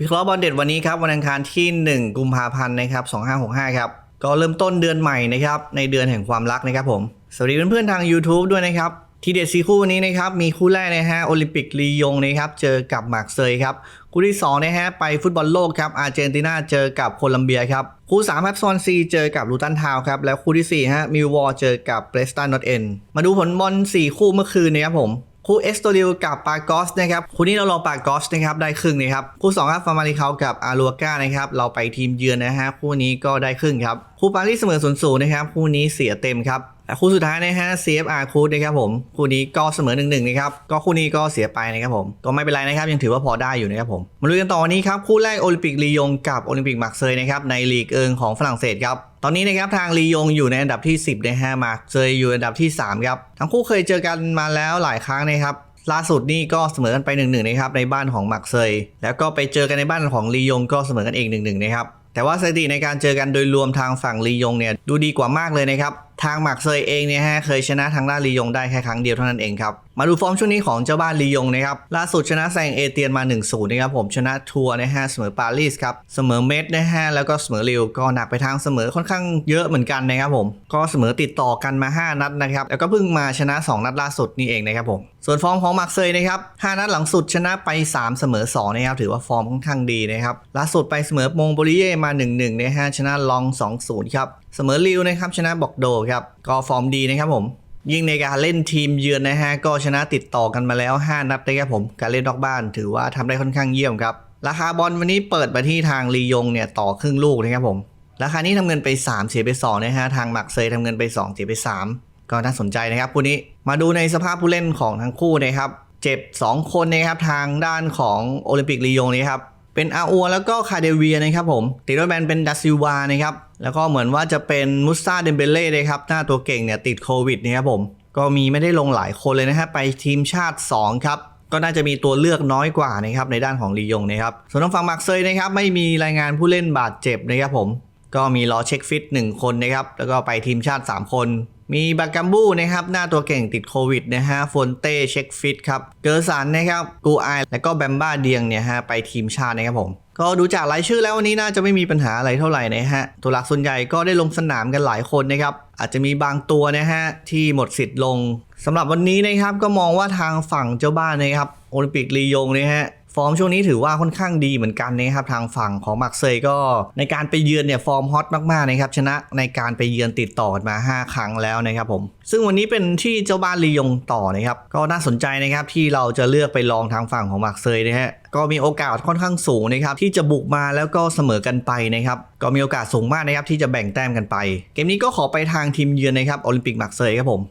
วิเคราะห์บอลเด็ดวันนี้ครับวันอังคารที่ 1 กุมภาพันธ์นะครับ2565ครับก็เริ่มต้นเดือนใหม่นะครับในเดือนแห่งความรักนะครับผมสวัสดีเพื่อนๆทาง YouTube ด้วยนะครับทีเด็ดซีคู่วันนี้นะครับมีคู่แรกนะฮะโอลิมปิกลียงนะครับเจอกับมาร์กเซยครับคู่ที่2นะฮะไปฟุตบอลโลกครับอาร์เจนตินาเจอกับโคลัมเบียครับคู่3ครับซอนซีเจอกับลูตันทาวครับแล้วคู่ที่4ฮะมิลวอร์เจอกับเบรสตันนอตเอ็นมาดูผลบอล4คู่เมื่อคืนนะครับผม คู่เอสโตริลกับปากอสนะครับคู่นี้เราลอปากอสนะครับได้ครึ่งนะครับคู่2ครับฟาร์มาริเคากับอารัวก้านะครับเราไปทีมเยือนนะฮะคู่นี้ก็ได้ครึ่งครับคู่ปารีสเสมอศูนย์ศูนย์นะครับคู่นี้เสียเต็มครับ คู่สุดท้ายนะฮะ CFR คูดนะครับผม คู่นี้ก็เสมอ1นนะครับ ก็คู่นี้ก็เสียไปนะครับผม ก็ไม่เป็นไรนะครับ ยังถือว่าพอได้อยู่นะครับผม มาดูกันต่อวันนี้ครับ คู่แรกโอลิมปิกลียงกับโอลิมปิกมาร์เซยนะครับ ในลีกเอิงของฝรั่งเศสครับตอนนี้นะครับทางลียงอยู่ในอันดับที่ 10นะฮะมาร์เซยอยู่อันดับที่ 3 ครับ ทั้งคู่เคยเจอกันมาแล้วหลายครั้งนะครับ ล่าสุดนี่ก็เสมอกันไป1นึ่งนะครับในบ้านของมักเซย แล้วก็ไปเจอกันในบ้านของลียงก็เสมอกันเอง1นึนะครับแต่ว่าสถิติในการเจอกันโดยรวมทางฝั่งลียงเนี่ยดูดีกว่ามากเลยนะครับ ทางหมักเซยเองเนี่ยฮะเคยชนะทางด้านลียงได้แค่ครั้งเดียวเท่านั้นเองครับ มาดูฟอร์มช่วงนี้ของเจ้าบ้านลียงนะครับล่าสุดชนะแซงเอเตียนมา 1-0นะครับผมชนะทัวร์นะฮะเสมอปารีสครับเสมอเมดนะฮะแล้วก็เสมอริวก็หนักไปทางเสมอค่อนข้างเยอะเหมือนกันนะครับผมก็เสมอติดต่อกันมา 5 นัดนะครับแล้วก็เพิ่งมาชนะ 2 นัดล่าสุดนี่เองนะครับผมส่วนฟอร์มของมาร์เซยนะครับ5นัดหลังสุดชนะไป 3 เสมอ2นะครับถือว่าฟอร์มค่อนข้างดีนะครับล่าสุดไปเสมอมงโบริเย่มา 1-1นะฮะชนะลอง 2-0ครับเสมอริวนะครับชนะบอกโดครับก็ฟอร์มดีนะครับผม ยิ่งในการเล่นทีมเยือนนะฮะก็ชนะติดต่อกันมาแล้ว 5 นัดนะครับผมการเล่นนอกบ้านถือว่าทำได้ค่อนข้างเยี่ยมครับราคาบอลวันนี้เปิดมาที่ทางลียงเนี่ยต่อครึ่งลูกนะครับผมราคานี้ทำเงินไป 3 เสียไป2นะฮะทางมักเซยทำเงินไป 2 เสียไป 3 ก็น่าสนใจนะครับคู่นี้มาดูในสภาพผู้เล่นของทั้งคู่นะครับเจ็บ 2 คนนะครับทางด้านของโอลิมปิกลียงนี้ครับ เป็นอาอัวแล้วก็คาเดเวียนะครับผมติดด้วยแบนเป็นดัซซิวานะครับแล้วก็เหมือนว่าจะเป็นมุสตาเดมเบเล่นะครับหน้าตัวเก่งเนี่ยติดโควิดนะครับผมก็มีไม่ได้ลงหลายคนเลยนะฮะไปทีมชาติ 2 ครับก็น่าจะมีตัวเลือกน้อยกว่านะครับในด้านของลียงนะครับส่วนทางฝั่งมักเซยนะครับไม่มีรายงานผู้เล่นบาดเจ็บนะครับผมก็มีรอเช็คฟิต1คนนะครับแล้วก็ไปทีมชาติ 3 คน มีบากัมบูนะครับหน้าตัวเก่งติดโควิดนะฮะโฟนเต้เช็คฟิตครับ เกอร์สันนะครับกูไอแล้วก็แบมบ้าเดียงเนี่ยฮะไปทีมชาตินะครับผมก็ดูจากรายชื่อแล้ววันนี้น่าจะไม่มีปัญหาอะไรเท่าไหร่นะฮะ ตัวหลักส่วนใหญ่ก็ได้ลงสนามกันหลายคนนะครับ อาจจะมีบางตัวนะฮะที่หมดสิทธิ์ลงสำหรับวันนี้นะครับก็มองว่าทางฝั่งเจ้าบ้านนะครับโอลิมปิกลียงนะฮะ ฟอร์มช่วงนี้ถือว่าค่อนข้างดีเหมือนกันนะครับทางฝั่งของมักเซยก็ในการไปเยือนเนี่ยฟอร์มฮอตมากๆนะครับชนะในการไปเยือนติดต่อกันมา 5 ครั้งแล้วนะครับผมซึ่งวันนี้เป็นที่เจ้าบ้านลียงต่อนะครับก็น่าสนใจนะครับที่เราจะเลือกไปลองทางฝั่งของมักเซยนะฮะก็มีโอกาสค่อนข้างสูงนะครับที่จะบุกมาแล้วก็เสมอกันไปนะครับก็มีโอกาสสูงมากนะครับที่จะแบ่งแต้มกันไป เกมนี้ก็ขอไปทางทีมเยือนนะครับโอลิมปิกมักเซยครับผม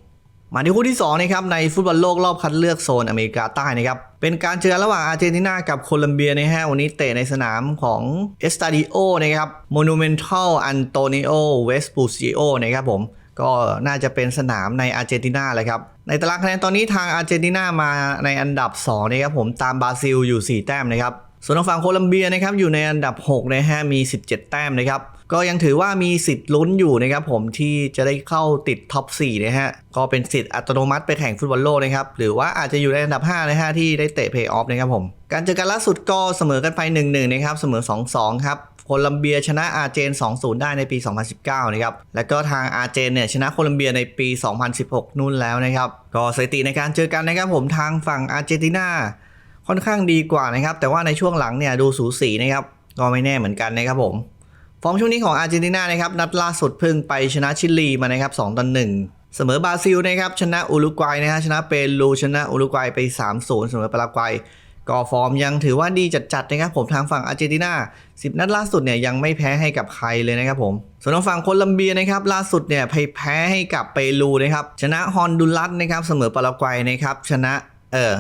มาที่คู่ที่2นะครับในฟุตบอลโลกรอบคัดเลือกโซนอเมริกาใต้นะครับเป็นการเจอระหว่างอาร์เจนตินากับโคลัมเบียนะฮะวันนี้เตะในสนามของเอสตาดิโอนะครับโมนูเมนทัลอันโตนิโอเวสปูซิโอนะครับผมก็น่าจะเป็นสนามในอาร์เจนตินาเลยครับ ในตารางคะแนนตอนนี้ทางอาร์เจนตินามาในอันดับ2นะครับผมตามบราซิลอยู่ 4 แต้มนะครับ ส่วนทางฝั่งโคลัมเบียนะครับอยู่ในอันดับ6นะฮะมี 17 แต้มนะครับ ก็ยังถือว่ามีสิทธิ์ลุ้นอยู่นะครับผมที่จะได้เข้าติดท็อป4นะฮะก็เป็นสิทธิ์อัตโนมัติไปแข่งฟุตบอลโลกนะครับหรือว่าอาจจะอยู่ในอันดับ5นะฮะที่ได้เตะเพย์ออฟนะครับผมการเจอกันล่าสุดก็เสมอกันไป 1-1นะครับเสมอ 2-2 ครับโคลัมเบียชนะอาร์เจน 2-0 ได้ในปี 2019 นะครับ แล้วก็ทางอาร์เจนเนี่ยชนะโคลัมเบียในปี 2016 นู่นแล้วนะครับ ก็สถิติในการเจอกันนะครับผมทางฝั่งอาร์เจนตินาค่อนข้างดีกว่านะครับ แต่ว่าในช่วงหลังเนี่ยดูสูสีนะครับ ก็ไม่แน่เหมือนกันนะครับผม ฟอร์มช่วงนี้ของอาร์เจนตินานะครับนัดล่าสุดเพิ่งไปชนะชิลีมานะครับ2ต่อ1เสมอบราซิลนะครับชนะอุรุกวัยนะฮะชนะเปรูชนะอุรุกวัยไป 3-0เสมอปารากวัยก็ฟอร์มยังถือว่าดีจัดๆนะครับผมทางฝั่งอาร์เจนตินา 10 นัดล่าสุดเนี่ยยังไม่แพ้ให้กับใครเลยนะครับผม ส่วนทางฝั่งโคลัมเบียนะครับล่าสุดเนี่ยแพ้ให้กับเปรูนะครับชนะฮอนดูรัสนะครับเสมอปารากวัยนะครับชนะเออ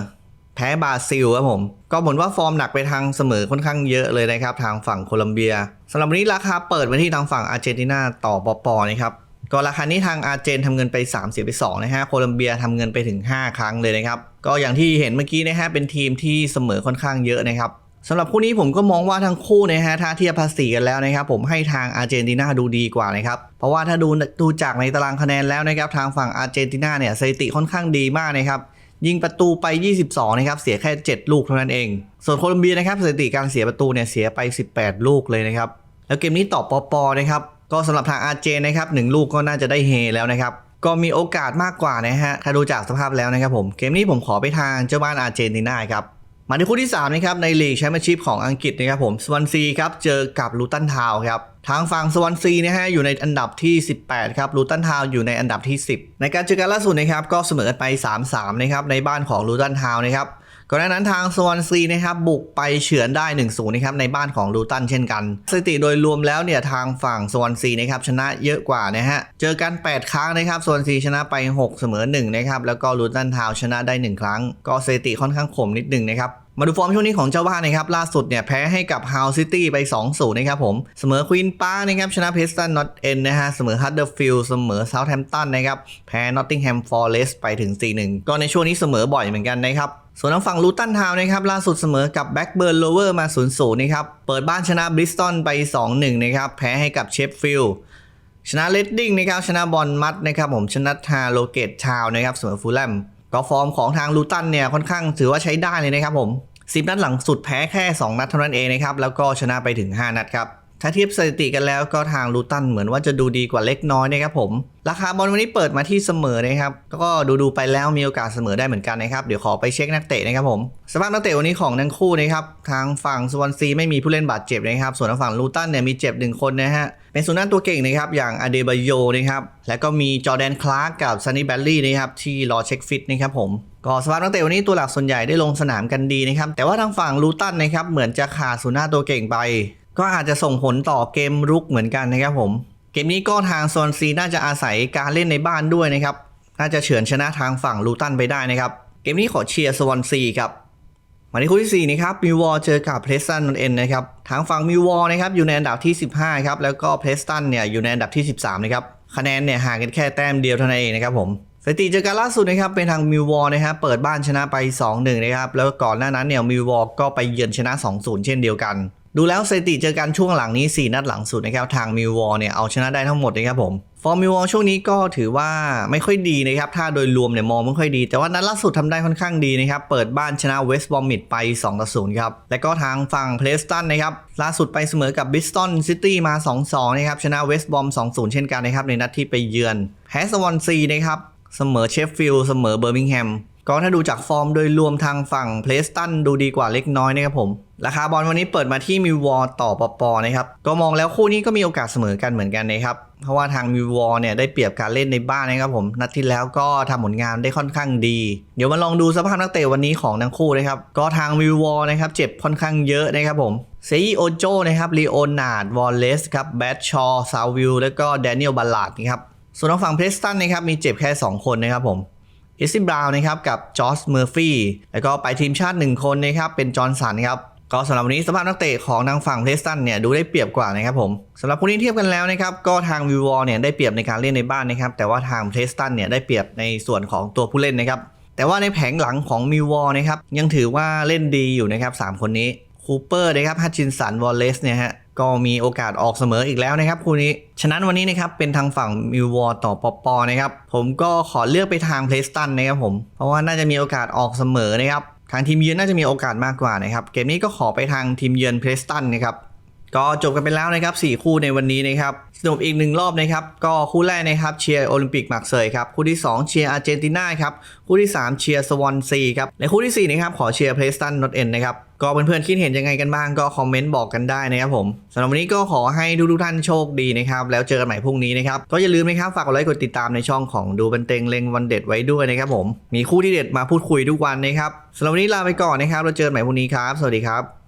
แพ้บราซิลครับผม ก็เหมือนว่าฟอร์มหนักไปทางเสมอค่อนข้างเยอะเลยนะครับ ทางฝั่งโคลัมเบียสำหรับวันนี้ราคาเปิดมาที่ทางฝั่งอาร์เจนตินาต่อปอปอนะครับก็ราคานี้ทางอาร์เจนทำเงินไป3เสียไป2นะฮะโคลัมเบียทำเงินไปถึง 5 ครั้งเลยนะครับ ก็อย่างที่เห็นเมื่อกี้นะฮะเป็นทีมที่เสมอค่อนข้างเยอะนะครับสำหรับคู่นี้ผมก็มองว่าทั้งคู่นะฮะถ้าเทียบภาษีกันแล้วนะครับ ผมให้ทางอาร์เจนตินาดูดีกว่านะครับ เพราะว่าถ้าดูดูจากในตารางคะแนนแล้วนะครับ ทางฝั่งอาร์เจนตินาเนี่ยสถิติค่อนข้างดีมากนะครับ ยิงประตูไป 22 นะครับ เสียแค่ 7 ลูกเท่านั้นเอง ส่วนโคลอมเบียนะครับสถิติการเสียประตูเนี่ยเสียไป 18 ลูกเลยนะครับ แล้วเกมนี้ต่อปอปอนะครับ ก็สำหรับทางอาร์เจนนะครับหนึ่งลูกก็น่าจะได้เฮแล้วนะครับ ก็มีโอกาสมากกว่านะฮะ ถ้าดูจากสภาพแล้วนะครับผม เกมนี้ผมขอไปทางเจ้าบ้านอาร์เจนตินาครับ มาที่คู่ที่3นะครับในลีกแชมเปี้ยนชิพของอังกฤษนะครับผมสวอนซีครับเจอกับลูตันทาวครับทางฝั่งสวอนซีนะฮะอยู่ในอันดับที่ 18 ครับลูตันทาวอยู่ในอันดับที่ 10 ในการเจอกันล่าสุดนะครับก็เสมอกันไป 3-3 นะครับในบ้านของลูตันทาวนะครับ ก่อนหน้านั้นทางสวอนซีนะครับบุกไปเฉือนได้1-0นะครับในบ้านของลูตันเช่นกัน สถิติโดยรวมแล้วเนี่ยทางฝั่งสวอนซีนะครับชนะเยอะกว่านะฮะเจอกัน 8 ครั้งนะครับสวอนซีชนะไป 6 เสมอ1นะครับแล้วก็ลูตันทาวชนะได้ 1 ครั้ง ก็สถิติค่อนข้างขมนิดนึงนะครับมาดูฟอร์มช่วงนี้ของเจ้าบ้านนะครับ ล่าสุดเนี่ยแพ้ให้กับ Hull City ไป 2-0 นะครับผม เสมอควีนป้านะครับ ชนะเพสตันนอตเอ็นนะฮะ เสมอฮัตเดอร์ฟิลด์เสมอเซาท์แฮมป์ตันนะครับ แพ้นอตติงแฮมฟอร์เรสไปถึง 4-1 ก็ในช่วงนี้เสมอบ่อยเหมือนกันนะครับ ส่วนทางฝั่งลูตันทาวน์นะครับล่าสุดเสมอกับแบ็กเบิร์นโลเวอร์มา0-0นย์นะครับเปิดบ้านชนะบริสตันไป 2-1นะครับแพ้ให้กับเชฟฟิลด์ชนะเลดดิ้งนะครับชนะบอลมัดนะครับผมชนะทาโลเกตชาวนะครับเสมอฟูลแลมก็ฟอร์มของทางลูตันเนี่ยค่อนข้างถือว่าใช้ได้เลยนะครับผมสิบนัดหลังสุดแพ้แค่ 2 นัดเท่านั้นเองนะครับแล้วก็ชนะไปถึง 5 นัดครับ ถ้าเทียบสถิติกันแล้วก็ทางลูตันเหมือนว่าจะดูดีกว่าเล็กน้อยนะครับผม ราคาบอลวันนี้เปิดมาที่เสมอนะครับ ก็ดูดูไปแล้วมีโอกาสเสมอได้เหมือนกันนะครับ เดี๋ยวขอไปเช็คนักเตะนะครับผมสภาพนักเตะวันนี้ของทั้งคู่นะครับทางฝั่งสวอนซีไม่มีผู้เล่นบาดเจ็บนะครับ ส่วนทางฝั่งลูตันเนี่ยมีเจ็บหนึ่งคนนะฮะเป็นศูนย์หน้าตัวเก่งนะครับอย่างอเดบายโยนะครับแล้วก็มีจอแดนคลาร์กกับซันนี่แบลลี่นะครับที่รอเช็คฟิตนะครับผมก็สภาพนักเตะวันนี้ตัวหลักส่วนใหญ่ได้ลงสนามกันดีนะครับแต่ว่าทางฝั่งลูตันนะครับเหมือนจะขาดศูนย์หน้าตัวเก่งไป ก็อาจจะส่งผลต่อเกมรุกเหมือนกันนะครับผม เกมนี้ก็ทางโซนซีน่าจะอาศัยการเล่นในบ้านด้วยนะครับ น่าจะเฉือนชนะทางฝั่งลูตันไปได้นะครับ เกมนี้ขอเชียร์สวอนซีครับมาที่คู่ที่4นะครับมิววอลเจอกับเพลสตันนนเอ็นนะครับทางฝั่งมิววอลนะครับอยู่ในอันดับที่ 15ครับแล้วก็เพลสตันเนี่ยอยู่ในอันดับที่ 13นะครับคะแนนเนี่ยห่างกันแค่แต้มเดียวเท่านั้นเองนะครับผมสถิติเจอกันล่าสุดนะครับเป็นทางมิววอลนะครับเปิดบ้านชนะไป 2-1 นะครับแล้วก่อนหน้านั้นเนี่ยมิววอลก็ไปเยือนชนะ 2-0 เช่นเดียวกัน ดูแล้วสถิติเจอกันช่วงหลังนี้ 4 นัดหลังสุดนะครับทางมิววอลเนี่ยเอาชนะได้ทั้งหมดนะครับผมฟอร์มมิววอลช่วงนี้ก็ถือว่าไม่ค่อยดีนะครับถ้าโดยรวมเนี่ยมองไม่ค่อยดี แต่ว่านัดล่าสุดทำได้ค่อนข้างดีนะครับเปิดบ้านชนะเวสต์บอมมิดไป2ต่อ0ครับและก็ทางฝั่งเพลสตันนะครับล่าสุดไปเสมอกับบิสตันซิตี้มา 2-2นะครับชนะเวสต์บอม2-0 เช่นกันนะครับในนัดที่ไปเยือนแพ้สวอนซีนะครับเสมอเชฟฟิลด์เสมอเบอร์มิงแฮมก็ถ้าดูจากฟอร์มโดยรวมทางฝั่งเพลสตันดูดีกว่าเล็กน้อยนะครับผม ราคาบอลวันนี้เปิดมาที่มิววอลต่อปอปอนะครับก็มองแล้วคู่นี้ก็มีโอกาสเสมอกันเหมือนกันนะครับเพราะว่าทางมิววอลเนี่ยได้เปรียบการเล่นในบ้านนะครับผมนัดที่แล้วก็ทำผลงานได้ค่อนข้างดี เดี๋ยวมาลองดูสภาพนักเตะวันนี้ของทั้งคู่นะครับก็ทางมิววอลนะครับเจ็บค่อนข้างเยอะนะครับผมเซอีโอโจนะครับลีโอนาร์ดวอลเลสครับแบทชอซาวิลแล้วก็แดเนียลบัลลาร์ดนะครับส่วนทางฝั่งเพลสตันนะครับมีเจ็บแค่สองคนนะครับผมเอซิบราวน์นะครับกับจอร์จเมอร์ฟี่แล้วก็ไปทีมชาติ 1 คนนะครับเป็นจอร์นสันครับ ก็สำหรับวันนี้สภาพนักเตะของทางฝั่งเพลสตันเนี่ยดูได้เปรียบกว่านะครับผมสำหรับคู่นี้เทียบกันแล้วนะครับก็ทางวิววอลเนี่ยได้เปรียบในการเล่นในบ้านนะครับแต่ว่าทางเพลสตันเนี่ยได้เปรียบในส่วนของตัวผู้เล่นนะครับแต่ว่าในแผงหลังของมิววอลนะครับยังถือว่าเล่นดีอยู่นะครับสามคนนี้คูเปอร์นะครับฮัตชินสันวอลเลสเนี่ยฮะก็มีโอกาสออกเสมออีกแล้วนะครับคู่นี้ ฉะนั้นวันนี้นะครับเป็นทางฝั่งมิววอร์ต่อปอปอนะครับ ผมก็ขอเลือกไปทางเพลสตันนะครับผม เพราะว่าน่าจะมีโอกาสออกเสมอนะครับ ทางทีมเยือนน่าจะมีโอกาสมากกว่านะครับ เกมนี้ก็ขอไปทางทีมเยือนเพรสตันนะครับ ก็จบกันไปแล้วนะครับ 4 คู่ในวันนี้นะครับ สนุกอีกหนึ่งรอบนะครับก็คู่แรกนะครับเชียร์โอลิมปิกหมาร์เซยครับคู่ที่ 2 เชียร์อาร์เจนตินาครับคู่ที่ 3 เชียร์สวอนซีครับและคู่ทีสี่4นะครับขอเชียร์เพลสตันนอตเอ็นนะครับก็เพื่อนๆคิดเห็นยังไงกันบ้างก็คอมเมนต์บอกกันได้นะครับผมสำหรับวันนี้ก็ขอให้ทุกๆท่านโชคดีนะครับแล้วเจอกันใหม่พรุ่งนี้นะครับก็อย่าลืมนะครับฝากกดไลค์กดติดตามในช่องของดูบันเต็งเล็งวันเด็ดไว้ด้วยนะครับผมมีคู่ที่เด็ดมาพูดคุยทุกวันนะครับสำหรับวันนี้ลาไปก่อนนะครับเราเจอกันใหม่พรุ่งนี้ครับ สวัสดีครับ